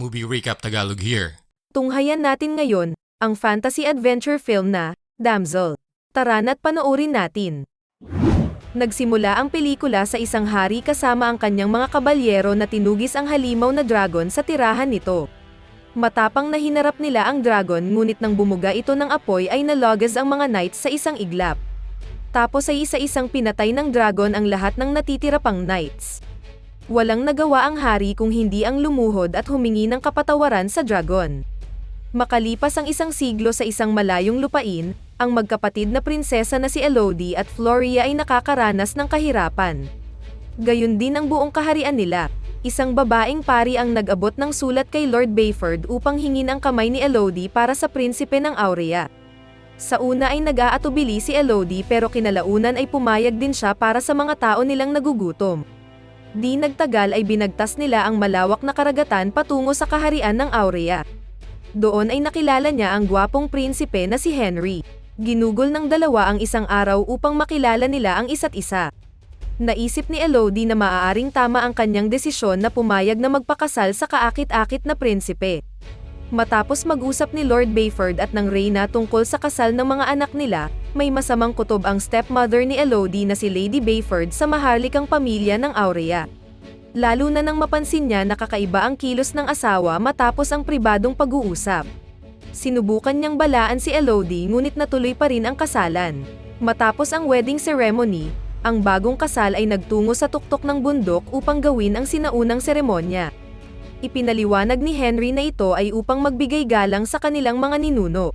Movie Recap Tagalog here. Tunghayan natin ngayon, ang fantasy adventure film na, Damsel. Tara na't panoorin natin. Nagsimula ang pelikula sa isang hari kasama ang kanyang mga kabalyero na tinugis ang halimaw na dragon sa tirahan nito. Matapang na hinarap nila ang dragon ngunit nang bumuga ito ng apoy ay nalogas ang mga knights sa isang iglap. Tapos ay isa-isang pinatay ng dragon ang lahat ng natitira knights. Walang nagawa ang hari kung hindi ang lumuhod at humingi ng kapatawaran sa dragon. Makalipas ang isang siglo sa isang malayong lupain, ang magkapatid na prinsesa na si Elodie at Floria ay nakakaranas ng kahirapan. Gayun din ang buong kaharian nila. Isang babaeng pari ang nag-abot ng sulat kay Lord Bayford upang hingin ang kamay ni Elodie para sa prinsipe ng Aurea. Sa una ay nag-aatubili si Elodie pero kinalaunan ay pumayag din siya para sa mga tao nilang nagugutom. Di nagtagal ay binagtas nila ang malawak na karagatan patungo sa kaharian ng Aurea. Doon ay nakilala niya ang gwapong prinsipe na si Henry. Ginugol ng dalawa ang isang araw upang makilala nila ang isa't isa. Naisip ni Elodie na maaaring tama ang kanyang desisyon na pumayag na magpakasal sa kaakit-akit na prinsipe. Matapos mag-usap ni Lord Bayford at ng Reyna tungkol sa kasal ng mga anak nila, may masamang kutob ang stepmother ni Elodie na si Lady Bayford sa maharlikang pamilya ng Aurea. Lalo na nang mapansin niya na kakaiba ang kilos ng asawa matapos ang pribadong pag-uusap. Sinubukan niyang balaan si Elodie ngunit natuloy pa rin ang kasalan. Matapos ang wedding ceremony, ang bagong kasal ay nagtungo sa tuktok ng bundok upang gawin ang sinaunang seremonya. Ipinaliwanag ni Henry na ito ay upang magbigay galang sa kanilang mga ninuno.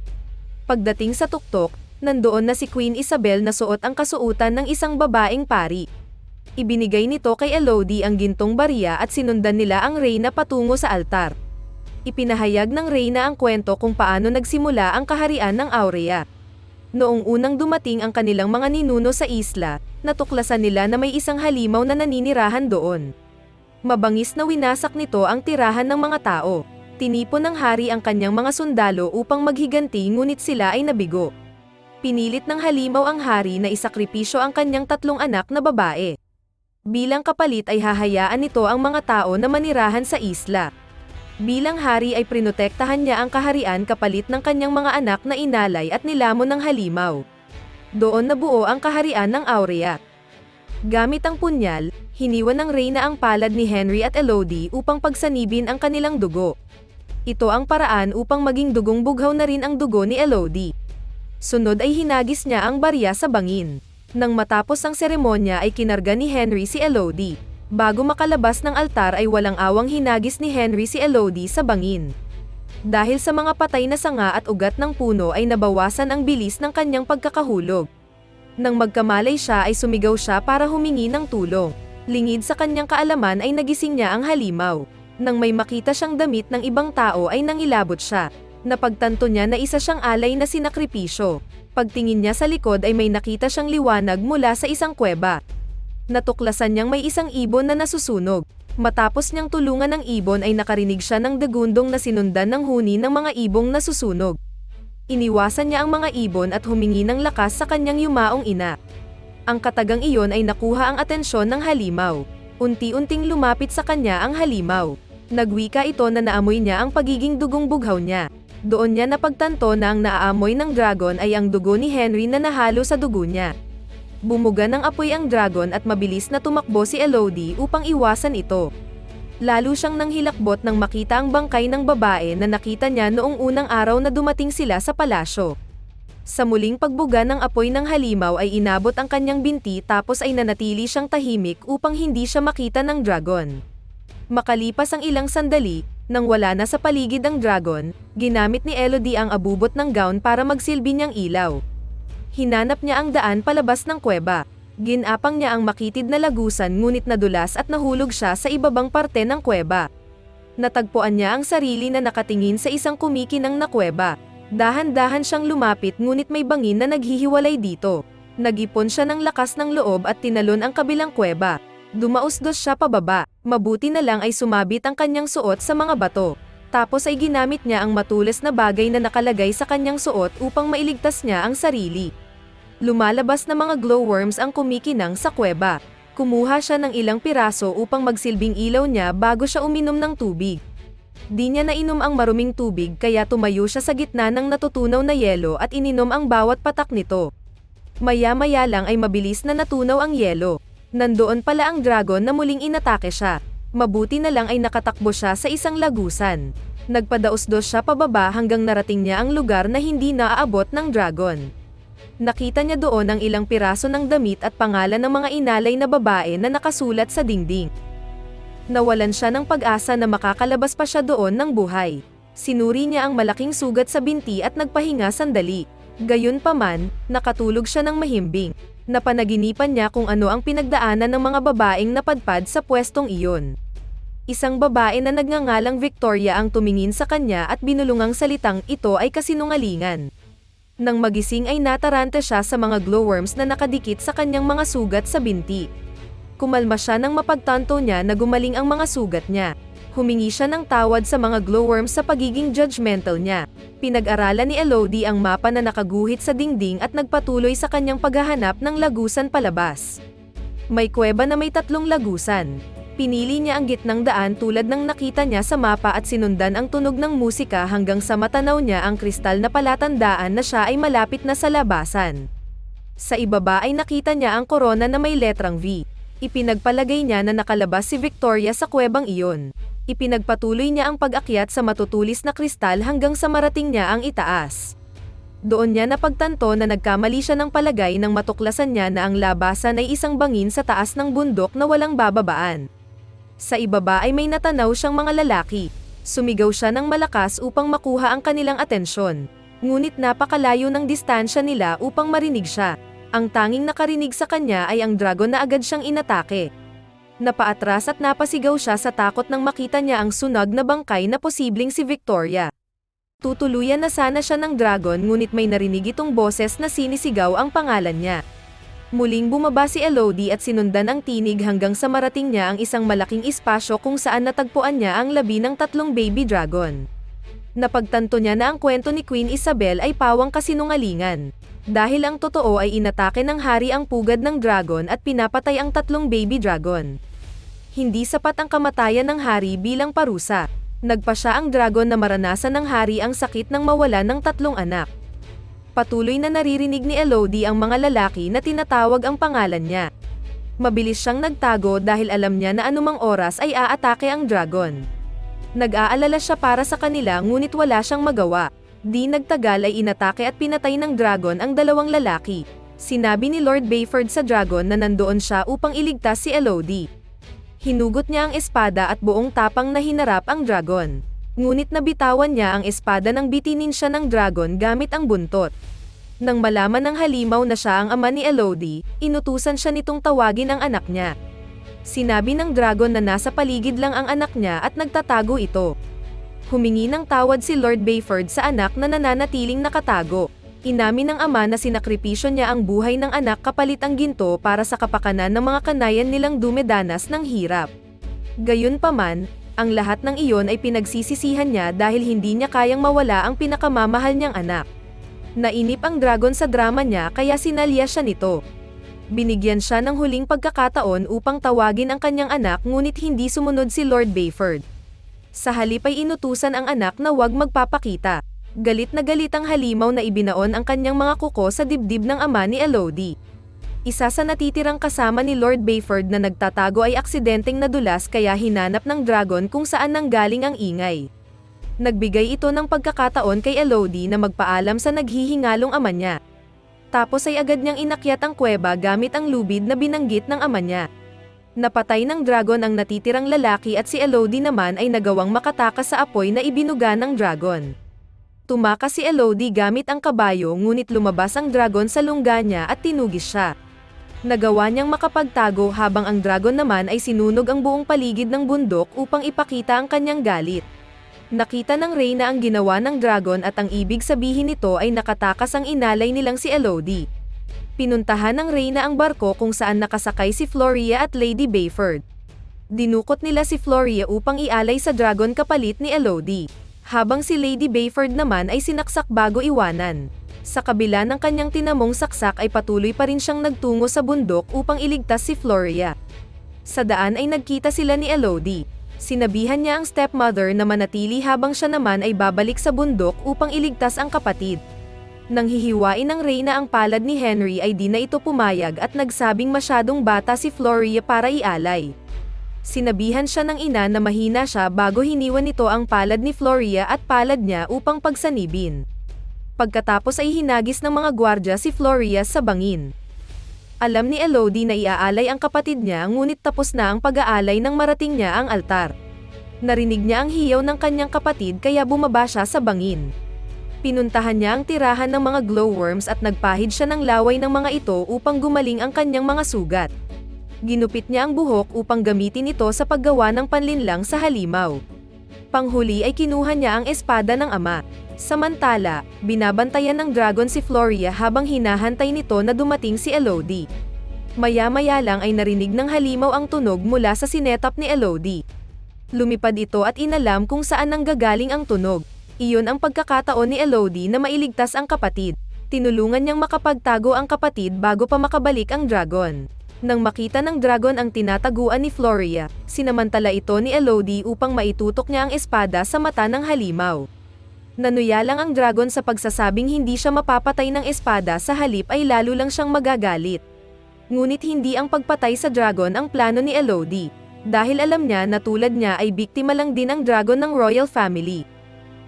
Pagdating sa tuktok, nandoon na si Queen Isabel na suot ang kasuutan ng isang babaeng pari. Ibinigay nito kay Elodie ang gintong bariya at sinundan nila ang reyna patungo sa altar. Ipinahayag ng reyna ang kwento kung paano nagsimula ang kaharian ng Aurea. Noong unang dumating ang kanilang mga ninuno sa isla, natuklasan nila na may isang halimaw na naninirahan doon. Mabangis na winasak nito ang tirahan ng mga tao. Tinipon ng hari ang kanyang mga sundalo upang maghiganti ngunit sila ay nabigo. Pinilit ng halimaw ang hari na isakripisyo ang kanyang tatlong anak na babae. Bilang kapalit ay hahayaan nito ang mga tao na manirahan sa isla. Bilang hari ay prinotektahan niya ang kaharian kapalit ng kanyang mga anak na inalay at nilamon ng halimaw. Doon nabuo ang kaharian ng Aurea. Gamit ang punyal, hiniwan ng reyna ang palad ni Henry at Elodie upang pagsanibin ang kanilang dugo. Ito ang paraan upang maging dugong bughaw na rin ang dugo ni Elodie. Sunod ay hinagis niya ang barya sa bangin. Nang matapos ang seremonya ay kinarga ni Henry si Elodie. Bago makalabas ng altar ay walang awang hinagis ni Henry si Elodie sa bangin. Dahil sa mga patay na sanga at ugat ng puno ay nabawasan ang bilis ng kanyang pagkakahulog. Nang magkamalay siya ay sumigaw siya para humingi ng tulong. Lingid sa kanyang kaalaman ay nagising niya ang halimaw. Nang may makita siyang damit ng ibang tao ay nangilabot siya. Napagtanto niya na isa siyang alay na sinakripisyo. Pagtingin niya sa likod ay may nakita siyang liwanag mula sa isang kuweba. Natuklasan niyang may isang ibon na nasusunog. Matapos niyang tulungan ng ibon ay nakarinig siya ng dagundong na sinundan ng huni ng mga ibong nasusunog. Iniwasan niya ang mga ibon at humingi ng lakas sa kanyang yumaong ina. Ang katagang iyon ay nakuha ang atensyon ng halimaw. Unti-unting lumapit sa kanya ang halimaw. Nagwika ito na naamoy niya ang pagiging dugong bughaw niya. Doon niya napagtanto na ang naaamoy ng dragon ay ang dugo ni Henry na nahalo sa dugo niya. Bumuga ng apoy ang dragon at mabilis na tumakbo si Elodie upang iwasan ito. Lalo siyang nanghilakbot nang makita ang bangkay ng babae na nakita niya noong unang araw na dumating sila sa palasyo. Sa muling pagbuga ng apoy ng halimaw ay inabot ang kanyang binti tapos ay nanatili siyang tahimik upang hindi siya makita ng dragon. Makalipas ang ilang sandali, nang wala na sa paligid ang dragon, ginamit ni Elodie ang abubot ng gown para magsilbi niyang ilaw. Hinanap niya ang daan palabas ng kuweba. Ginapang niya ang makitid na lagusan ngunit nadulas at nahulog siya sa ibabang parte ng kuweba. Natagpuan niya ang sarili na nakatingin sa isang kumikinang na kuweba. Dahan-dahan siyang lumapit ngunit may bangin na naghihiwalay dito. Nagipon siya ng lakas ng loob at tinalon ang kabilang kuweba. Dumausdos siya pababa, mabuti na lang ay sumabit ang kanyang suot sa mga bato. Tapos ay ginamit niya ang matulis na bagay na nakalagay sa kanyang suot upang mailigtas niya ang sarili. Lumalabas na mga glowworms ang kumikinang sa kuweba. Kumuha siya ng ilang piraso upang magsilbing ilaw niya bago siya uminom ng tubig. Di niya nainom ang maruming tubig kaya tumayo siya sa gitna ng natutunaw na yelo at ininom ang bawat patak nito. Maya-maya lang ay mabilis na natunaw ang yelo. Nandoon pala ang dragon na muling inatake siya. Mabuti na lang ay nakatakbo siya sa isang lagusan. Nagpadaos-dos siya pababa hanggang narating niya ang lugar na hindi naaabot ng dragon. Nakita niya doon ang ilang piraso ng damit at pangalan ng mga inalay na babae na nakasulat sa dingding. Nawalan siya ng pag-asa na makakalabas pa siya doon ng buhay. Sinuri niya ang malaking sugat sa binti at nagpahinga sandali. Gayunpaman, nakatulog siya ng mahimbing. Napanaginipan niya kung ano ang pinagdaanan ng mga babaeng napadpad sa pwestong iyon. Isang babae na nagngangalang Victoria ang tumingin sa kanya at binulungang salitang ito ay kasinungalingan. Nang magising ay natarante siya sa mga glowworms na nakadikit sa kanyang mga sugat sa binti. Kumalma siya nang mapagtanto niya na gumaling ang mga sugat niya. Humingi siya ng tawad sa mga glowworms sa pagiging judgmental niya. Pinag-aralan ni Elodie ang mapa na nakaguhit sa dingding at nagpatuloy sa kanyang paghahanap ng lagusan palabas. May kuweba na may tatlong lagusan. Pinili niya ang gitnang daan tulad ng nakita niya sa mapa at sinundan ang tunog ng musika hanggang sa matanaw niya ang kristal na palatandaan na siya ay malapit na sa labasan. Sa ibaba ay nakita niya ang korona na may letrang V. Ipinagpalagay niya na nakalabas si Victoria sa kuwebang iyon. Ipinagpatuloy niya ang pag-akyat sa matutulis na kristal hanggang sa marating niya ang itaas. Doon niya napagtanto na nagkamali siya ng palagay nang matuklasan niya na ang labasan ay isang bangin sa taas ng bundok na walang bababaan. Sa ibaba ay may natanaw siyang mga lalaki. Sumigaw siya ng malakas upang makuha ang kanilang atensyon. Ngunit napakalayo ng distansya nila upang marinig siya. Ang tanging nakarinig sa kanya ay ang dragon na agad siyang inatake. Napaatras at napasigaw siya sa takot nang makita niya ang sunag na bangkay na posibleng si Victoria. Tutuluyan na sana siya ng dragon ngunit may narinig itong boses na sinisigaw ang pangalan niya. Muling bumaba si Elodie at sinundan ang tinig hanggang sa marating niya ang isang malaking espasyo kung saan natagpuan niya ang labi ng tatlong baby dragon. Napagtanto niya na ang kwento ni Queen Isabel ay pawang kasinungalingan. Dahil ang totoo ay inatake ng hari ang pugad ng dragon at pinapatay ang tatlong baby dragon. Hindi sapat ang kamatayan ng hari bilang parusa. Nagpa siya ang dragon na maranasan ng hari ang sakit ng mawala ng tatlong anak. Patuloy na naririnig ni Elodie ang mga lalaki na tinatawag ang pangalan niya. Mabilis siyang nagtago dahil alam niya na anumang oras ay aatake ang dragon. Nag-aalala siya para sa kanila ngunit wala siyang magawa. Di nagtagal ay inatake at pinatay ng dragon ang dalawang lalaki. Sinabi ni Lord Bayford sa dragon na nandoon siya upang iligtas si Elodie. Hinugot niya ang espada at buong tapang na hinarap ang dragon. Ngunit nabitawan niya ang espada nang bitinin siya ng dragon gamit ang buntot. Nang malaman ng halimaw na siya ang ama ni Elodie, inutusan siya nitong tawagin ang anak niya. Sinabi ng dragon na nasa paligid lang ang anak niya at nagtatago ito. Humingi ng tawad si Lord Bayford sa anak na nananatiling nakatago. Inamin ng ama na sinakripisyo niya ang buhay ng anak kapalit ang ginto para sa kapakanan ng mga kanayan nilang dumedanas ng hirap. Gayunpaman, ang lahat ng iyon ay pinagsisisihan niya dahil hindi niya kayang mawala ang pinakamamahal niyang anak. Nainip ang dragon sa drama niya kaya sinalya siya nito. Binigyan siya ng huling pagkakataon upang tawagin ang kanyang anak ngunit hindi sumunod si Lord Bayford. Sa halip ay inutusan ang anak na huwag magpapakita. Galit na galit ang halimaw na ibinaon ang kanyang mga kuko sa dibdib ng ama ni Elodie. Isa sa natitirang kasama ni Lord Bayford na nagtatago ay aksidenteng nadulas kaya hinanap ng dragon kung saan nanggaling ang ingay. Nagbigay ito ng pagkakataon kay Elodie na magpaalam sa naghihingalong ama niya. Tapos ay agad niyang inakyat ang kuweba gamit ang lubid na binanggit ng ama niya. Napatay ng dragon ang natitirang lalaki at si Elodie naman ay nagawang makatakas sa apoy na ibinuga ng dragon. Tumakas si Elodie gamit ang kabayo ngunit lumabas ang dragon sa lungga niya at tinugis siya. Nagawa niyang makapagtago habang ang dragon naman ay sinunog ang buong paligid ng bundok upang ipakita ang kanyang galit. Nakita ng Reyna ang ginawa ng dragon at ang ibig sabihin nito ay nakatakas ang inalay nilang si Elodie. Pinuntahan ng Reyna ang barko kung saan nakasakay si Floria at Lady Bayford. Dinukot nila si Floria upang ialay sa dragon kapalit ni Elodie. Habang si Lady Bayford naman ay sinaksak bago iwanan. Sa kabila ng kanyang tinamong saksak ay patuloy pa rin siyang nagtungo sa bundok upang iligtas si Floria. Sa daan ay nagkita sila ni Elodie. Sinabihan niya ang stepmother na manatili habang siya naman ay babalik sa bundok upang iligtas ang kapatid. Nang hihiwain ng Reyna ang palad ni Henry ay di na ito pumayag at nagsabing masyadong bata si Floria para ialay. Sinabihan siya ng ina na mahina siya bago hiniwan nito ang palad ni Floria at palad niya upang pagsanibin. Pagkatapos ay hinagis ng mga gwardya si Floria sa bangin. Alam ni Elodie na iaalay ang kapatid niya ngunit tapos na ang pag-aalay nang marating niya ang altar. Narinig niya ang hiyaw ng kanyang kapatid kaya bumaba siya sa bangin. Pinuntahan niya ang tirahan ng mga glowworms at nagpahid siya ng laway ng mga ito upang gumaling ang kanyang mga sugat. Ginupit niya ang buhok upang gamitin ito sa paggawa ng panlinlang sa halimaw. Panghuli ay kinuha niya ang espada ng ama. Samantala, binabantayan ng dragon si Floria habang hinahantay nito na dumating si Elodie. Maya-maya lang ay narinig ng halimaw ang tunog mula sa sinetap ni Elodie. Lumipad ito at inalam kung saan nanggagaling ang tunog. Iyon ang pagkakataon ni Elodie na mailigtas ang kapatid. Tinulungan niyang makapagtago ang kapatid bago pa makabalik ang dragon. Nang makita ng dragon ang tinataguan ni Floria, sinamantala ito ni Elodie upang maitutok niya ang espada sa mata ng halimaw. Nanuya lang ang dragon sa pagsasabing hindi siya mapapatay ng espada sa halip ay lalo lang siyang magagalit. Ngunit hindi ang pagpatay sa dragon ang plano ni Elodie, dahil alam niya na tulad niya ay biktima lang din ang dragon ng royal family.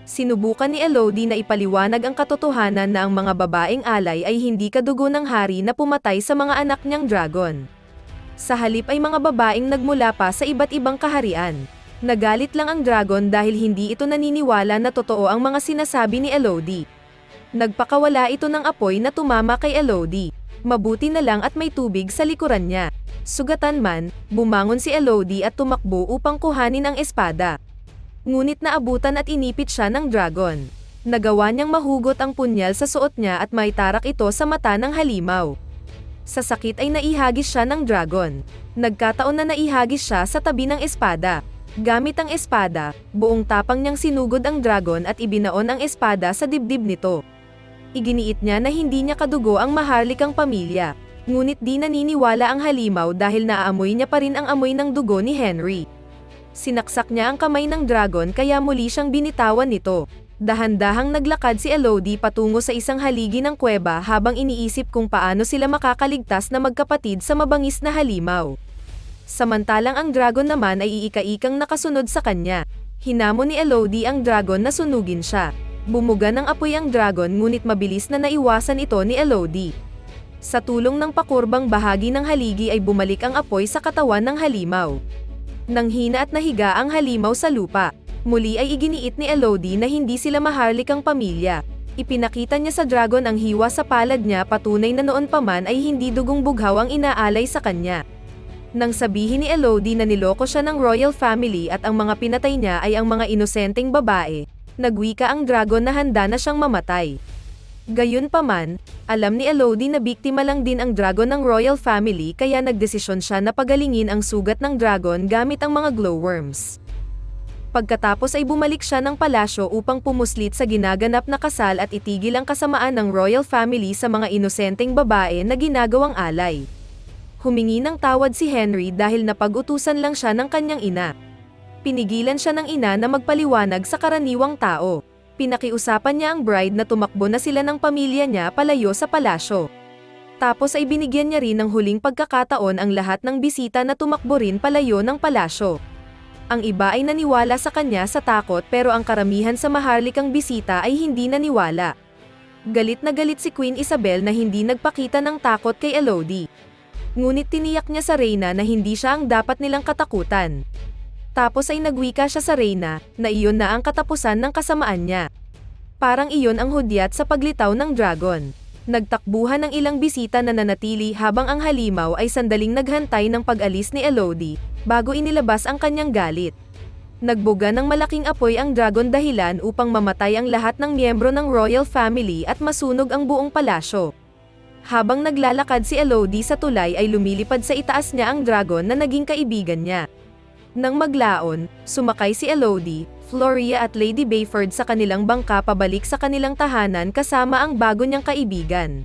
Sinubukan ni Elodie na ipaliwanag ang katotohanan na ang mga babaeng alay ay hindi kadugo ng hari na pumatay sa mga anak niyang dragon. Sa halip ay mga babaeng nagmula pa sa iba't ibang kaharian. Nagalit lang ang dragon dahil hindi ito naniniwala na totoo ang mga sinasabi ni Elodie. Nagpakawala ito ng apoy na tumama kay Elodie. Mabuti na lang at may tubig sa likuran niya. Sugatan man, bumangon si Elodie at tumakbo upang kuhanin ang espada. Ngunit naabutan at inipit siya ng dragon. Nagawa niyang mahugot ang punyal sa suot niya at maitarak ito sa mata ng halimaw. Sa sakit ay naihagis siya ng dragon. Nagkataon na naihagis siya sa tabi ng espada. Gamit ang espada, buong tapang niyang sinugod ang dragon at ibinaon ang espada sa dibdib nito. Iginiit niya na hindi niya kadugo ang maharlikang pamilya, ngunit di naniniwala ang halimaw dahil naaamoy niya pa rin ang amoy ng dugo ni Henry. Sinaksak niya ang kamay ng dragon kaya muli siyang binitawan nito. Dahan-dahang naglakad si Elodie patungo sa isang haligi ng kuweba habang iniisip kung paano sila makakaligtas na magkapatid sa mabangis na halimaw. Samantalang ang dragon naman ay iika-ikang nakasunod sa kanya. Hinamon ni Elodie ang dragon na sunugin siya. Bumuga ng apoy ang dragon ngunit mabilis na naiwasan ito ni Elodie. Sa tulong ng pakurbang bahagi ng haligi ay bumalik ang apoy sa katawan ng halimaw. Nang hina at nahiga ang halimaw sa lupa, muli ay iginiit ni Elodie na hindi sila maharlikang pamilya. Ipinakita niya sa dragon ang hiwa sa palad niya patunay na noon pa man ay hindi dugong bughaw ang inaalay sa kanya. Nang sabihin ni Elodie na niloko siya ng royal family at ang mga pinatay niya ay ang mga inosenteng babae, nagwika ang dragon na handa na siyang mamatay. Gayunpaman, alam ni Elodie na biktima lang din ang dragon ng royal family kaya nagdesisyon siya na pagalingin ang sugat ng dragon gamit ang mga glowworms. Pagkatapos ay bumalik siya ng palasyo upang pumuslit sa ginaganap na kasal at itigil ang kasamaan ng royal family sa mga inosenteng babae na ginagawang alay humingi ng tawad si Henry dahil napag-utusan lang siya ng kanyang ina. Pinigilan siya ng ina na magpaliwanag sa karaniwang tao. Pinakiusapan niya ang bride na tumakbo na sila ng pamilya niya palayo sa palasyo. Tapos ay binigyan niya rin ng huling pagkakataon ang lahat ng bisita na tumakbo rin palayo ng palasyo. Ang iba ay naniwala sa kanya sa takot pero ang karamihan sa maharlikang bisita ay hindi naniwala. Galit na galit si Queen Isabel na hindi nagpakita ng takot kay Elodie ngunit tiniyak niya sa Reyna na hindi siya ang dapat nilang katakutan. Tapos ay nagwika siya sa Reyna, na iyon na ang katapusan ng kasamaan niya. Parang iyon ang hudyat sa paglitaw ng dragon. Nagtakbuhan ng ilang bisita na nanatili habang ang halimaw ay sandaling naghantay ng pag-alis ni Elodie, bago inilabas ang kanyang galit. Nagbuga ng malaking apoy ang dragon dahilan upang mamatay ang lahat ng miyembro ng royal family at masunog ang buong palasyo. Habang naglalakad si Elodie sa tulay ay lumilipad sa itaas niya ang dragon na naging kaibigan niya. Nang maglaon, sumakay si Elodie, Floria at Lady Bayford sa kanilang bangka pabalik sa kanilang tahanan kasama ang bago niyang kaibigan.